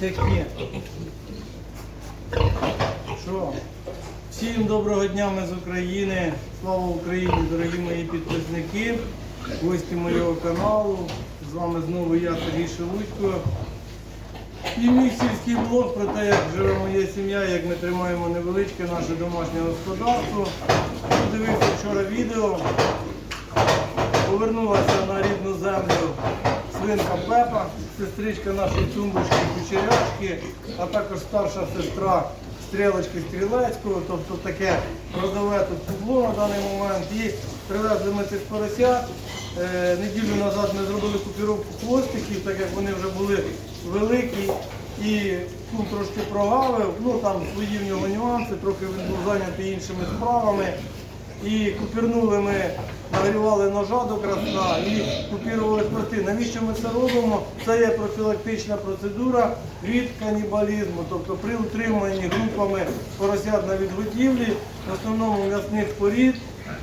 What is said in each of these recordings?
Отакі. Що? Всім доброго дня, ми з України. Слава Україні, дорогі мої підписники, гості моєго каналу. З вами знову я, Сергій Шелудько. І мій сільський блог про те, як живе моя сім'я, як ми тримаємо невеличке наше домашнє господарство. Подивився вчора відео. Повернулася на рідну землю свинка Пепа, сестричка нашої тумбочки кучерячки, а також старша сестра стрілочки Стрілецького, тобто таке родове тут кубло на даний момент. І привезли ми цих поросят. Е, неділю назад ми зробили купіровку хвостиків, так як вони вже були великі і ну, трошки прогавив. Ну там свої в нього нюанси, трохи він був зайнятий іншими справами. І купірнули ми, нагрівали ножа до красна і купірували хвости. Навіщо ми це робимо? Це є профілактична процедура від канібалізму. Тобто при утриманні групами поросят на відгодівлі, в основному м'ясних порід,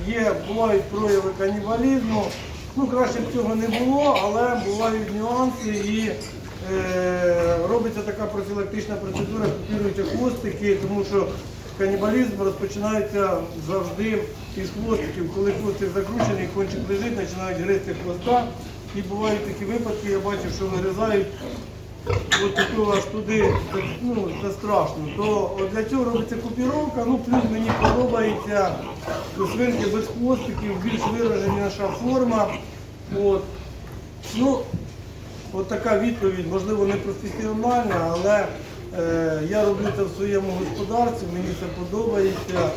є, бувають прояви канібалізму. Ну, краще б цього не було, але бувають нюанси і е, робиться така профілактична процедура, купіруються хвостики, тому що канібалізм розпочинається завжди із хвостиків. Коли хвостик закручений, кончик лежить, починають гризти хвоста. І бувають такі випадки, я бачив, що вигризають от таку аж туди, ну, це страшно. То от для цього робиться купіровка, ну плюс мені подобається свинки без хвостиків, більш вираженіша форма. От. Ну, От така відповідь, можливо, не професіональна, але я роблю це в своєму господарстві, мені це подобається.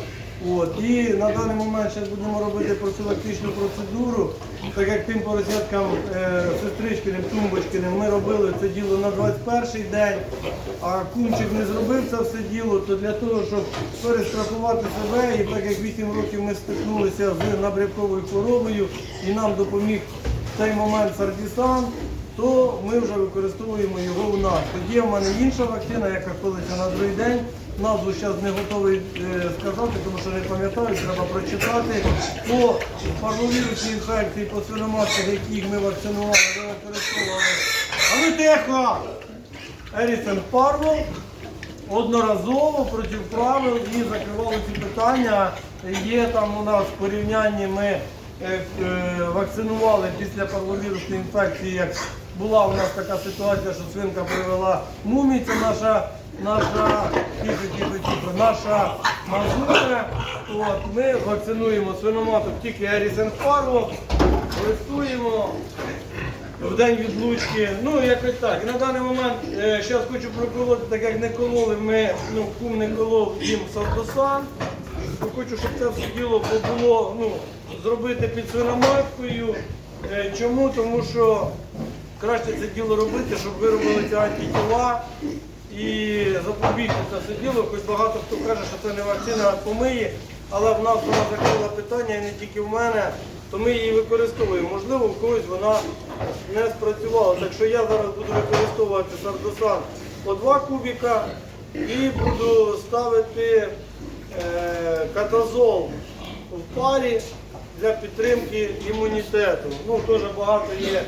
От. І на даний момент зараз будемо робити профілактичну процедуру, так як тим поросяткам е, сестричкиним, тумбочкиним ми робили це діло на 21 день, а кумчик не зробив це все діло, то для того, щоб перестрахувати себе, і так як 8 років ми стикнулися з набряковою хворобою і нам допоміг в цей момент сардісан, то ми вже використовуємо його у нас. Тоді в мене інша вакцина, яка колиться на другий день. Назву зараз не готовий е, сказати, тому що не пам'ятаю, треба прочитати. По парвовірусній інфекції, по свиноматках, яких ми вакцинували, ми використовували. А ну тихо! Ерісен Парво одноразово проти правил і закривали ці питання. Є там у нас порівнянні ми е, е, вакцинували після парвовірусної інфекції, як була у нас така ситуація, що свинка привела мумі, це наша наша тихо, наша мазура. От, ми вакцинуємо свиноматок тільки Ерісен Парво, користуємо в день відлучки. Ну, якось так. На даний момент зараз хочу проколоти, так як не кололи, ми, ну, кум не колов їм савдосан. То Хочу, щоб це все діло було ну, зробити під свиноматкою. Е, Чому? Тому що краще це діло робити, щоб виробили ці антитіла і запобігти це все діло. Хоч багато хто каже, що це не вакцина, а помиє, але в нас вона закрила питання і не тільки в мене, то ми її використовуємо. Можливо, в когось вона не спрацювала. Так що я зараз буду використовувати сардосан по 2 кубіка і буду ставити е, катазол в парі для підтримки імунітету. Ну, теж багато є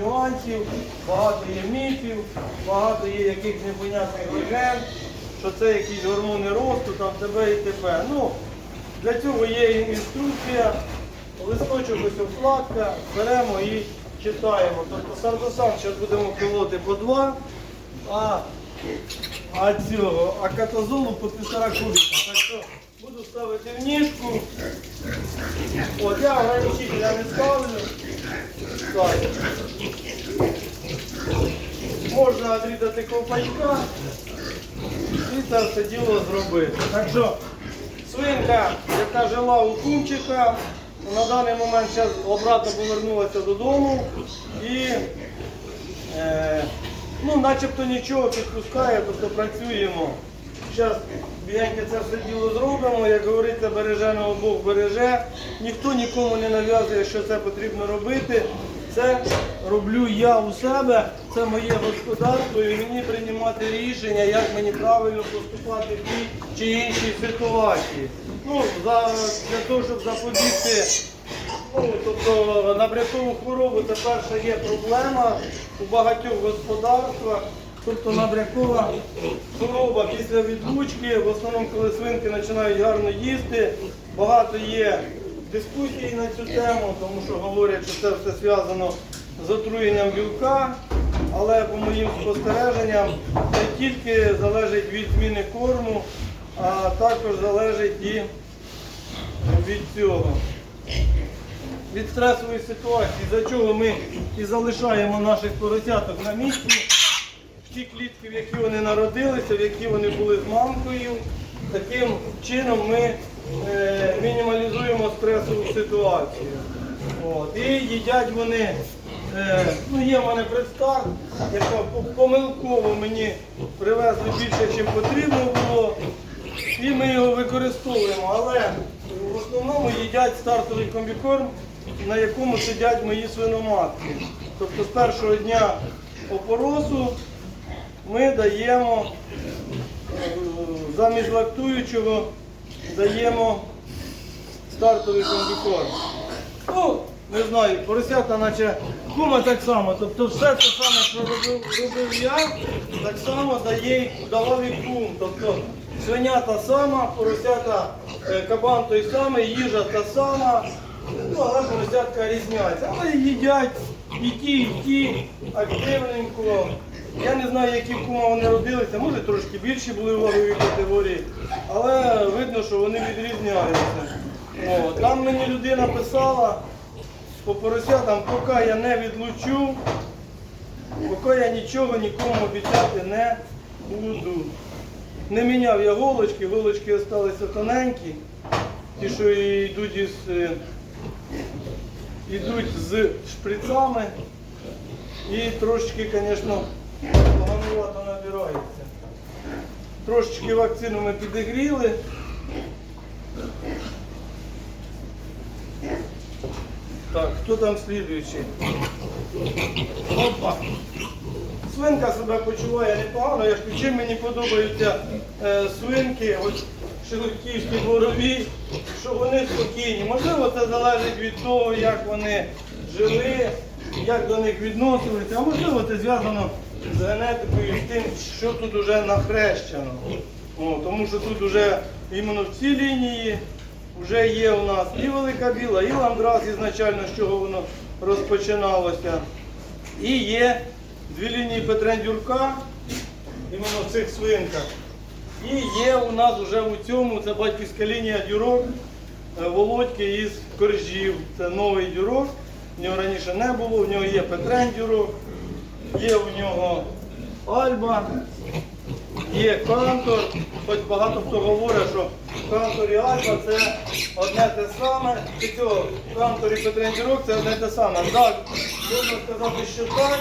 нюансів, багато є міфів, багато є якихось непонятних легенд, що це якісь гормони росту, там тебе і тебе. Ну, для цього є інструкція, листочок ось вкладка, беремо і читаємо. Тобто сардосан зараз будемо колоти по два, а, а цього, а катазолу по півтора кубіка. Буду ставити в ніжку. От я ограничителя не ставлю. Ставлю. Можна відрізати ковпачка і це все діло зробити. Так що свинка, яка жила у кумчика, на даний момент зараз обратно повернулася додому і е, ну, начебто нічого підпускає, тобто працюємо. Зараз бігенько це все діло зробимо, як говориться, береженого Бог береже. Ніхто нікому не нав'язує, що це потрібно робити. Це роблю я у себе, це моє господарство, і мені приймати рішення, як мені правильно поступати в тій чи іншій ситуації. Ну, за, для того, щоб запобігти Ну, тобто набрякову хворобу це перша є проблема у багатьох господарствах. Тобто набрякова хвороба після відлучки, в основному, коли свинки починають гарно їсти, багато є дискусій на цю тему, тому що говорять, що це все зв'язано з отруєнням білка. Але по моїм спостереженням не тільки залежить від зміни корму, а також залежить і від цього від стресової ситуації, за чого ми і залишаємо наших поросяток на місці, ті клітки, в які вони народилися, в які вони були з мамкою. Таким чином ми е, мінімалізуємо стресову ситуацію. От. І їдять вони, е, ну є в мене представ, яка помилково мені привезли більше, ніж потрібно було. І ми його використовуємо, але в основному їдять стартовий комбікорм, на якому сидять мої свиноматки. Тобто з першого дня опоросу ми даємо е, замість лактуючого даємо стартовий комбікорм. Ну, не знаю, поросята, наче кума так само. Тобто все те саме, що робив, робив я, так само дає, давав і кум. Тобто свиня та сама, поросята, е, кабан той самий, їжа та сама. Ну, але поросятка різняться. Але їдять і ті, і ті активненько. Я не знаю, які кума вони родилися, може трошки більші були в ваговій категорії, але видно, що вони відрізняються. О, там мені людина писала по поросятам, поки я не відлучу, поки я нічого нікому обіцяти не буду. Не міняв я голочки, голочки залишилися тоненькі, ті, що йдуть із, е, йдуть з шприцами і трошечки, звісно, поганувато набирається. Трошечки вакцину ми підігріли. Так, хто там слідуючий? Опа. Свинка себе почуває непогано, я ж чим мені подобаються е, свинки, от шелудьківські дворові, що вони спокійні. Можливо, це залежить від того, як вони жили, як до них відносилися, а можливо це зв'язано з генетикою, з тим, що тут вже нахрещено. О, тому що тут вже іменно в цій лінії вже є у нас і велика біла, і ландрас ізначально, з чого воно розпочиналося. І є дві лінії Петрендюрка, іменно в цих свинках. І є у нас вже у цьому, це батьківська лінія дюрок е, Володьки із коржів. Це новий дюрок. В нього раніше не було, в нього є Петрендюрок, є у нього Альба, є кантор. Хоч багато хто говорить, що кантор і Альба це одне те саме. Чи цього кантор і Петрендюрок це одне те саме. Так, можна сказати, що так.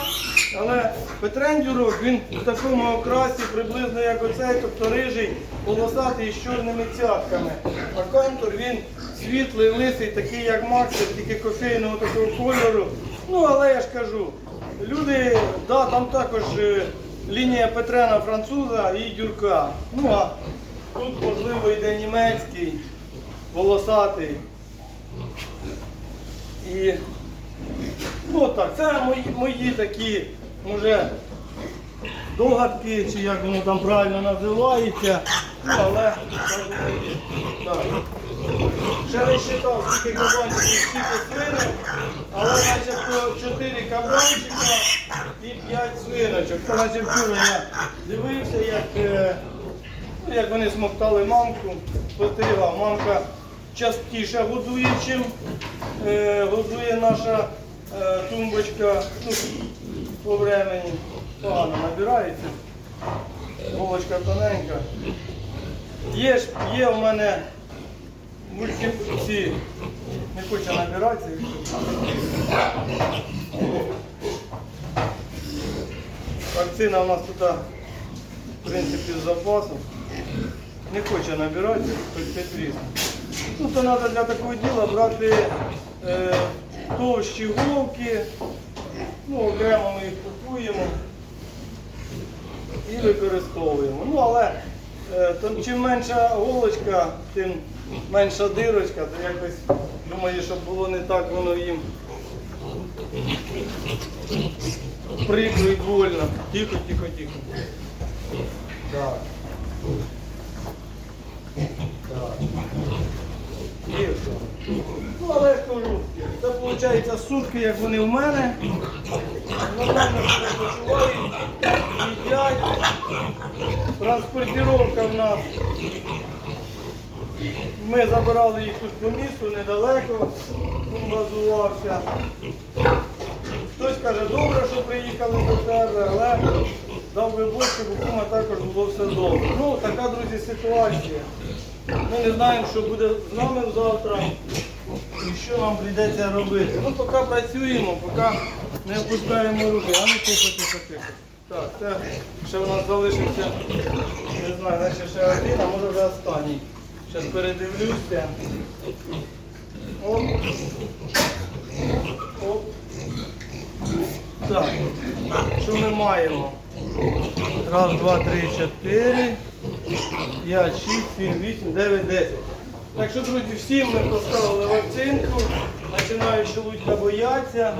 Але Петрендюрок, він в такому окрасі приблизно як оцей, тобто рижий, полосатий з чорними цятками. А кантор він світлий, лисий, такий як Максик, тільки кофейного такого кольору. Ну, але я ж кажу, люди, да, там також е, лінія Петрена француза і дюрка. Ну а тут можливо йде німецький, волосатий. І ну так, це мої, мої такі, може, догадки, чи як воно там правильно називається. Ну, але так. Ще не скільки кабанчиків, скільки свинок, але начебто 4 кабанчика і 5 свиночок. Це наче вчора я дивився, як, е, ну, як вони смоктали мамку, спостерігав. Мамка частіше годує, чим е, годує наша е, тумбочка ну, по времені. Погано набирається. Булочка тоненька. Є, є у мене мультиці, не хоче набиратися. Вакцина у нас тут, в принципі, з запасом. Не хоче. Ну, то треба для такого діла брати е, товщі голки, Ну, окремо ми їх купуємо і використовуємо. Ну, але е, то, чим менша голочка, тим менша дирочка, то якось думаю, щоб було не так воно їм прикро і больно. Тихо, тихо, тихо. Так. Так. Ну, але я кажу, це виходить сутки, як вони в мене. Нормально себе почувають, їдять. Транспортировка в нас. Ми забирали їх тут по місту недалеко, базувався. Хтось каже, добре, що приїхали до тебе, але дав би Бог, щоб кума також було все добре. Ну, така, друзі, ситуація. Ми не знаємо, що буде з нами завтра і що нам прийдеться робити. Ну, поки працюємо, поки не опускаємо руки. А ну тихо, тихо, тихо. Так, це ще в нас залишився, не знаю, наче ще один, а може вже останній. Зараз передивлюся. Оп. Оп. Так, що ми маємо? Раз, два, три, чотири, п'ять, шість, сім, вісім, дев'ять, десять. Так що, друзі, всім ми поставили вакцинку, починаючи лудька бояться,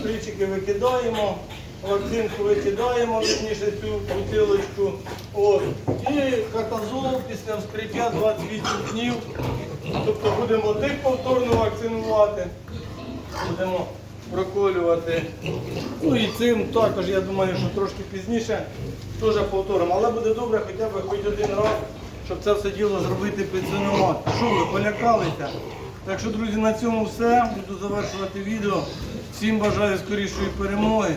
стрічики викидаємо, вакцинку викидаємо, вірніше цю бутилочку. От. І катазол після вскриття 28 днів. Тобто будемо тих повторно вакцинувати, будемо проколювати. Ну і цим також, я думаю, що трошки пізніше теж повторимо. Але буде добре хоча б хоч один раз, щоб це все діло зробити під. Що ви, полякалися? Так що, друзі, на цьому все. Буду завершувати відео. Всім бажаю скорішої перемоги,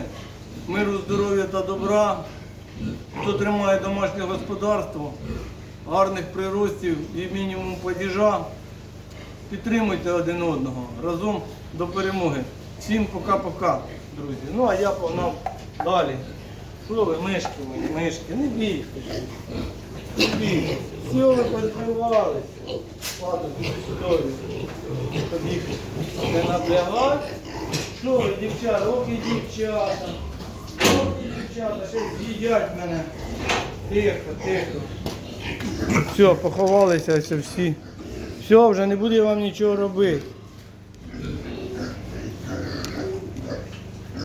миру, здоров'я та добра. Хто тримає домашнє господарство, гарних приростів і мінімум падіжа. Підтримуйте один одного разом до перемоги. Всім пока-пока, друзі. Ну а я погнав далі. Що ви, мишки мої, мишки, не бійте. Не бійте. Все ви позбивалися. Ладно, дуже чудові. Тобі не напрягать. Що ви, дівчата, і дівчата. З'їдять мене. Тихо, тихо. Все, поховалися ось всі. Все, вже не буду я вам нічого робити.